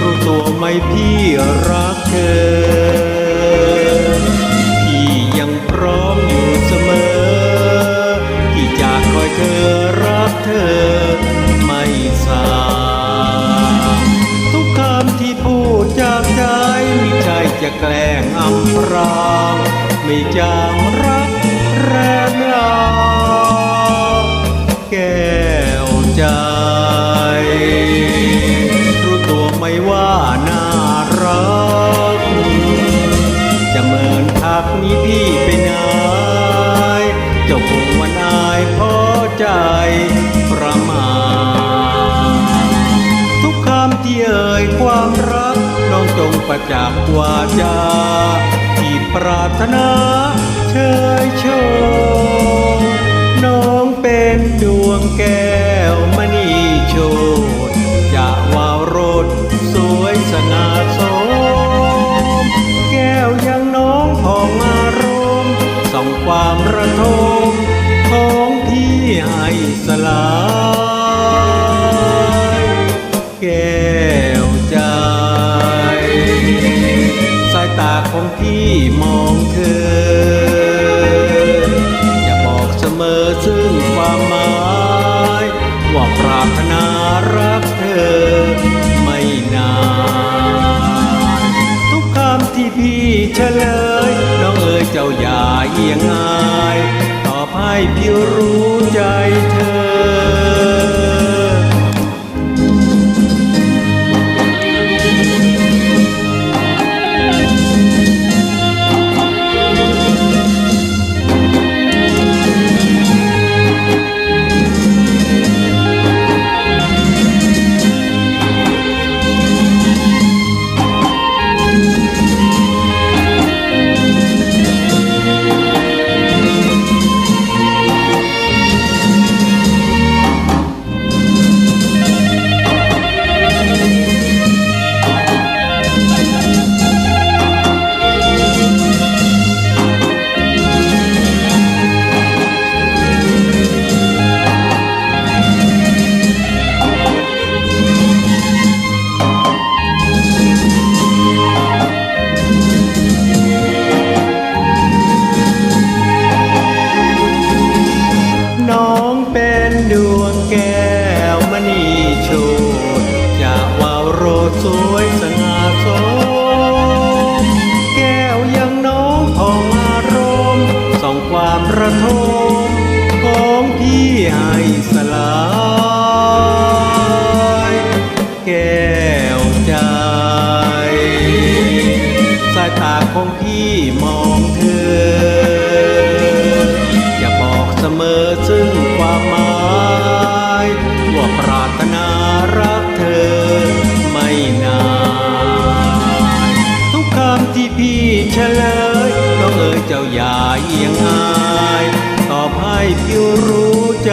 รู้ตัวไหมพี่รักเธอ พี่ยังพร้อมอยู่เสมอ ที่จะคอยเธอรักเธอไม่สายทุกคำที่พูดจากใจไม่ใช่จะแกล้งอำพรางไม่จางร วไหม่ว่าน่ารัก จะเมินทักนี้พี่ไปไหนเจ้าคงวันอายพราะใจประมาททุกคำที่เอ่ยความรักน้องจงประจักษ์วาจาที่ปรารถนาเชยชมน้องเป็นดวงแก้ว องความระทมของพี่ให้สลายแก้วใจ สายตาของพี่มองเธอ อย่าบอกเสมอ เฉลย น้องเอ๋ยเจ้าอย่าเอียงอาย ตอบให้พี่รู้ใจเธอ ให้สลายแก้วใจสายตาของพี่มองเธอ อย่าบอกเสมอซึ่งความหมายว่าปรารถนารักเธอไม่นานทุกคำที่พี่เฉลยน้องเอ๋ยเจ้าอย่าเอียงอาย ใจ